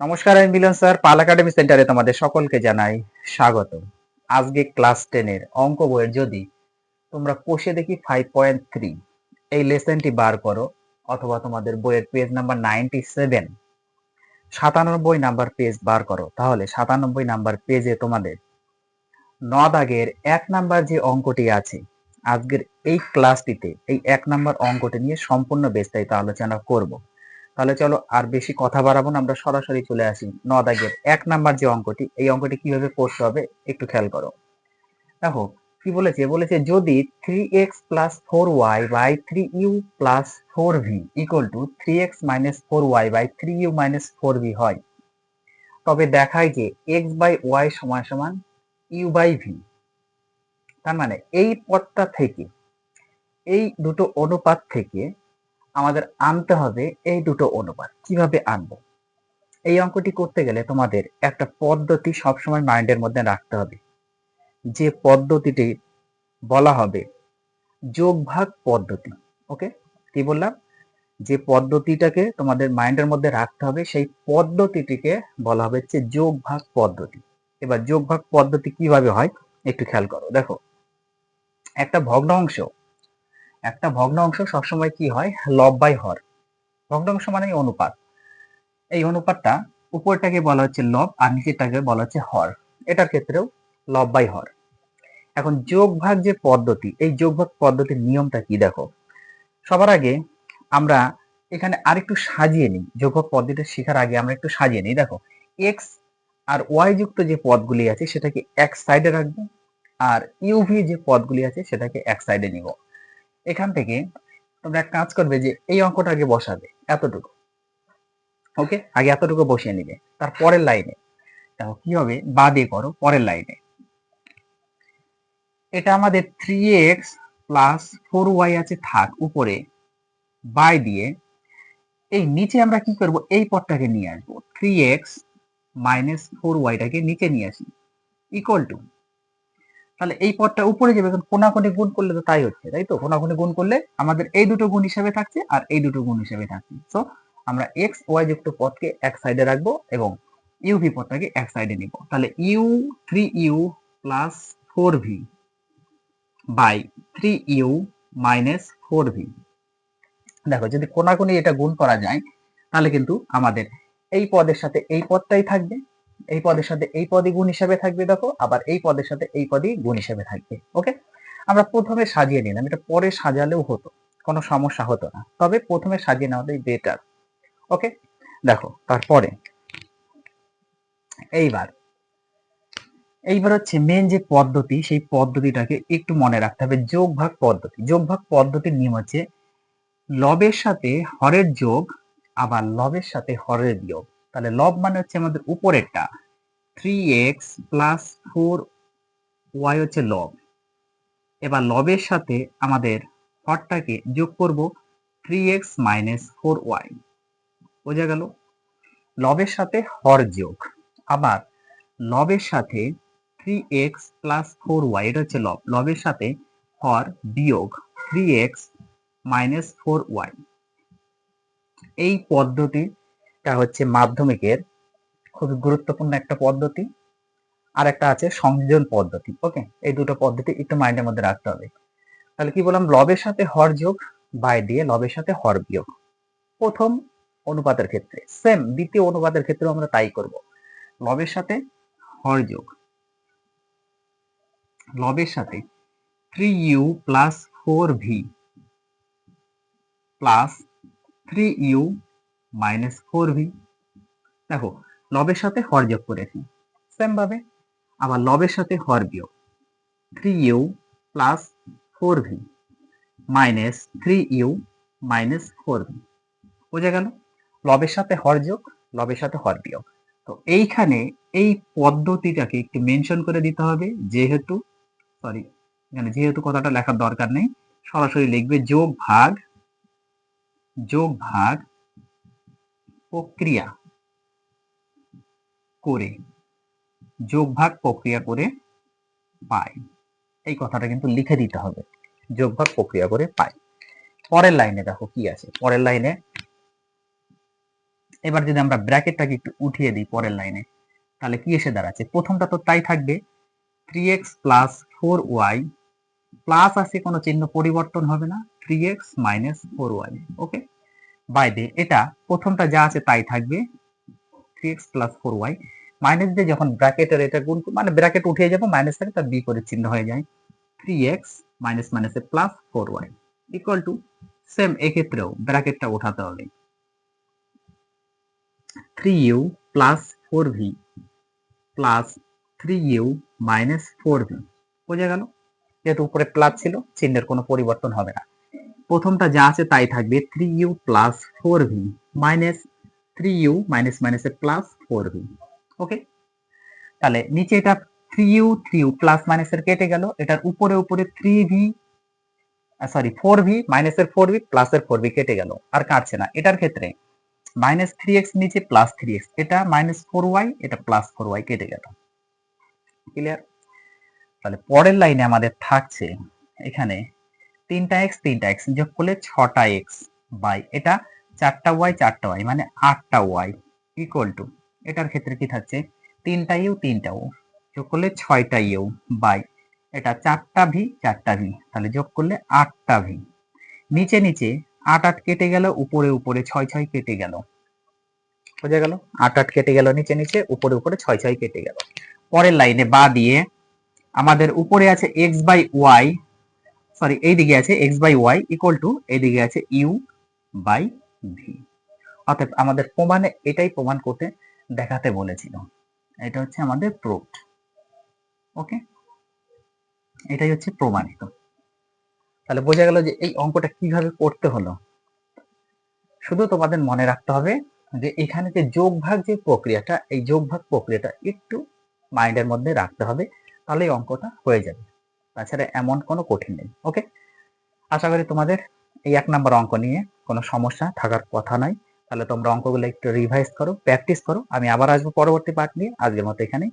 নমস্কার, আমি মিলন স্যার। পাল একাডেমি সেন্টারে তোমাদের সকলকে জানাই স্বাগত আজকে ক্লাস টেনের অঙ্ক বইয়ের যদি তোমরা কোষে দেখি ফাইভ পয়েন্ট থ্রি এই লেসনটি বার করো, অথবা তোমাদের বইয়ের পেজ নাম্বার নাইনটি সেভেন সাতানব্বই নাম্বার পেজ বার করো। তাহলে সাতানব্বই নাম্বার পেজে তোমাদের ন দাগের এক নাম্বার যে অঙ্কটি আছে, আজকের এই ক্লাসটিতে এই এক নাম্বার অঙ্কটি নিয়ে সম্পূর্ণ বিস্তারিত আলোচনা করব। তাহলে চলো আর বেশি কথা বাড়াবো না, আমরা সরাসরি চলে আসি ন দাগের এক নাম্বার যে অঙ্কটি, এই অঙ্কটি কীভাবে করতে হবে একটু খেয়াল করো। দেখো, কি বলেছে? বলেছে যদি three x plus four y by three u plus four v equal to three x minus four y by three u minus four v হয়, তবে দেখায় যে এক্স বাই ওয়াই সমান সমান ইউ বাই ভি তার মানে এই পদটা থেকে, এই দুটো অনুপাত থেকে আমাদের আনতে হবে এই দুটো অনুপাত। কীভাবে আনব? এই অঙ্কটি করতে গেলে তোমাদের একটা পদ্ধতি সবসময় মাইন্ডের মধ্যে রাখতে হবে। যে পদ্ধতিটি বলা হবে যোগ ভাগ পদ্ধতি, ওকে? কি বললাম? যে পদ্ধতিটাকে তোমাদের মাইন্ডের মধ্যে রাখতে হবে, সেই পদ্ধতিটিকে বলা হবে হচ্ছে যোগ ভাগ পদ্ধতি। এবার যোগ ভাগ পদ্ধতি কীভাবে হয়? একটু খেয়াল করো। দেখো, একটা ভগ্নাংশ একটা ভগ্নাংশ সবসময় কি হয়? লব বাই হর। ভগ্নাংশ মানে অনুপাত। এই অনুপাতটা উপরটাকে বলা হচ্ছে লব আর নিচেরটাকে বলা হচ্ছে হর। এটার ক্ষেত্রেও লব বাই হর। এখন যোগ ভাগ যে পদ্ধতি, এই যোগ ভাগ পদ্ধতির নিয়মটা কি দেখো? সবার আগে আমরা এখানে আরেকটু সাজিয়ে নিই। যোগ ভাগ শেখার আগে আমরা একটু সাজিয়ে নিই। দেখো এক্স আর ওয়াই যুক্ত যে পদগুলি আছে, সেটাকে এক সাইডে রাখব আর ইউভি যে পদগুলি আছে, সেটাকে এক সাইডে নিব। এখান থেকে তোমরা কাজ করবে যে এই অঙ্কটা আগে বসাবে, এতটুকু। ওকে আগে এতটুকু বসিয়ে নিবে। তার পরের লাইনে দেখো, কি হবে? বা দিয়ে করো, পরের লাইনে এটা আমাদের three x plus four y আছে, থাক, উপরে। বাই দিয়ে এই নিচে আমরা কি করব? এই পদটাকে নিয়ে আসব। থ্রি এক্স মাইনাস ফোর ওয়াইটাকে নিচে নিয়ে আসি। ইকুয়াল টু তাহলে এই পদটা উপরে যাবে কারণ কোনাকুনি গুণ করলে তো তাই হচ্ছে, তাই তো? কোনাকুনি গুণ করলে আমাদের এই দুটো গুণ হিসাবে থাকছে আর এই দুটো গুণ হিসাবে থাকছে। সো আমরা এক্স ওয়াই যুক্ত পদকে এক সাইডে রাখব এবং ইউভি পদটাকে এক সাইডে নিব। তাহলে u three u plus four v by three u minus four v দেখো, যদি কোনাকুনি এটা গুণ করা যায়, তাহলে কিন্তু আমাদের এই পদের সাথে এই পদটাই থাকবে। এই পদের সাথে এই পদই গুণ হিসাবে থাকবে, দেখো। আবার এই পদের সাথে এই পদই গুণ হিসাবে থাকবে ওকে আমরা প্রথমে সাজিয়ে নিলাম। এটা পরে সাজালেও হতো, কোনো সমস্যা হতো না। তবে প্রথমে সাজিয়ে নেওয়াটাই বেটার ওকে দেখো, তারপরে, এইবার এইবার হচ্ছে মেন যে পদ্ধতি, সেই পদ্ধতিটাকে একটু মনে রাখতে হবে, যোগ ভাগ পদ্ধতি। যোগ ভাগ পদ্ধতির নিয়ম হচ্ছে, লবের সাথে হরের যোগ, আবার লবের সাথে হরের বিয়োগ। তাহলে লব মানে হচ্ছে আমাদের উপরেরটা। Three x plus four y হচ্ছে লব এবার লবের সাথে আমাদের হরটাকে যোগ করব three x minus four y বোঝা গেল? লবের সাথে হর যোগ। আবার লবের সাথে three x plus four y এটা হচ্ছে লব লবের সাথে হর বিয়োগ three x minus four y এই পদ্ধতিটা হচ্ছে মাধ্যমিকের খুবই গুরুত্বপূর্ণ একটা পদ্ধতি আর একটা আছে সংযোজন পদ্ধতি ওকে এই দুটো পদ্ধতি একটু মাইন্ডের মধ্যে রাখতে হবে। তাহলে কি বললাম? লবের সাথে হর যোগ বাই দিয়ে লবের সাথে হর বিয়োগ। প্রথম অনুপাতের ক্ষেত্রে সেম দ্বিতীয় অনুপাতের ক্ষেত্রেও আমরা তাই করব। লবের সাথে হর যোগ, লবের সাথে three u plus four v plus three u minus four v দেখো, লবের সাথে হর যোগ করেছি সেম ভাবে। আবার লবের সাথে হর বিয়োগ three u plus four v minus three u minus four v বোঝা গেল? লবের সাথে হর যোগ, লবের সাথে হর বিয়োগ। তো এইখানে এই পদ্ধতিটাকে একটু মেনশন করে দিতে হবে, যেহেতু সরি এখানে যেহেতু কথাটা লেখার দরকার নেই, সরাসরি লিখবে যোগ ভাগ যোগ ভাগ প্রক্রিয়া করে, যোগ ভাগ প্রক্রিয়া করে পাই এই কথাটা কিন্তু লিখে দিতে হবে। যোগ ভাগ প্রক্রিয়া করে পাই পরের লাইনে দেখো কি আছে। পরের লাইনে এবার যদি আমরা ব্র্যাকেটটাকে একটু উঠিয়ে দিই পরের লাইনে, তাহলে কি এসে দাঁড়াচ্ছে? প্রথমটা তো তাই থাকবে। Three x plus four y plus আছে কোনো চিহ্ন পরিবর্তন হবে না। Three x minus four y okay by the এটা প্রথমটা যা আছে তাই থাকবে। Three x plus four y minus দিয়ে যখন ব্র্যাকেটের এটা গুণ মানে ব্র্যাকেট উঠে যাবে মাইনাস থাকে তার বি করে চিহ্ন হয়ে যায়। থ্রি এক্স মাইনাস মাইনাসে plus four y equal to same এক্ষেত্রেও ব্র্যাকেটটা ওঠাতে হবে। Three u plus four v plus three u minus four v বোঝা গেল? যেহেতু উপরে প্লাস ছিল, চিহ্নের কোনো পরিবর্তন হবে না। প্রথমটা যা আছে তাই থাকবে three u plus four v minus three u minus মাইনাসে প্লাস ফোর ভি ওকে তাহলে নিচে এটা three u three u plus মাইনাসের কেটে গেল, এটার উপরে উপরে three v sorry four v মাইনাসের ফোর ভি প্লাসের ফোর ভি কেটে গেল, আর কাটছে না। এটার ক্ষেত্রে মাইনাস থ্রি এক্স নিচে প্লাস থ্রি এক্স এটা মাইনাস ফোর ওয়াই এটা প্লাস ফোর ওয়াই কেটে গেল। ক্লিয়ার তাহলে পরের লাইনে আমাদের থাকছে এখানে তিনটা এক্স তিনটা এক্স যোগ করলে ছটা এক্স বাই এটা চারটা ওয়াই চারটা ওয়াই মানে আটটা ওয়াই ইকুয়াল টু এটার ক্ষেত্রে কি থাকছে? তিনটা ইউ তিনটা ও যোগ করলে ছয়টা ইউ বাই এটা চারটা ভি চারটা ভি তাহলে যোগ করলে আটটা ভি নিচে নিচে আট আট কেটে গেল, উপরে উপরে ছয় ছয় কেটে গেল। বোঝা গেল? আট আট কেটে গেল নিচে নিচে, উপরে উপরে ছয় ছয় কেটে গেল। পরের লাইনে বা দিয়ে আমাদের উপরে আছে এক্স বাই ওয়াই সরি এইদিকে আছে x by y equal to এইদিকে আছে ইউ বাই ভি অর্থাৎ আমাদের প্রমাণে এটাই প্রমাণ করতে দেখাতে বলেছিল। এটা হচ্ছে আমাদের প্রুফ ওকে এটাই হচ্ছে প্রমাণিত। তাহলে বোঝা গেল যে এই অঙ্কটা কীভাবে করতে হলো। শুধু তোমাদের মনে রাখতে হবে যে এখানে যে যোগ ভাগ যে প্রক্রিয়াটা, এই যোগ ভাগ প্রক্রিয়াটা একটু মাইন্ডের মধ্যে রাখতে হবে তাহলে এই অঙ্কটা হয়ে যাবে। তাছাড়া এমন কোনো কঠিন নেই ওকে আশা করি তোমাদের এই এক নম্বর অঙ্ক নিয়ে কোনো সমস্যা থাকার কথা নয়। তাহলে তোমরা অঙ্কগুলো একটু রিভাইজ করো প্র্যাকটিস করো। আমি আবার আসব পরবর্তী পার্ট নিয়ে। আজকের মতো এখানেই।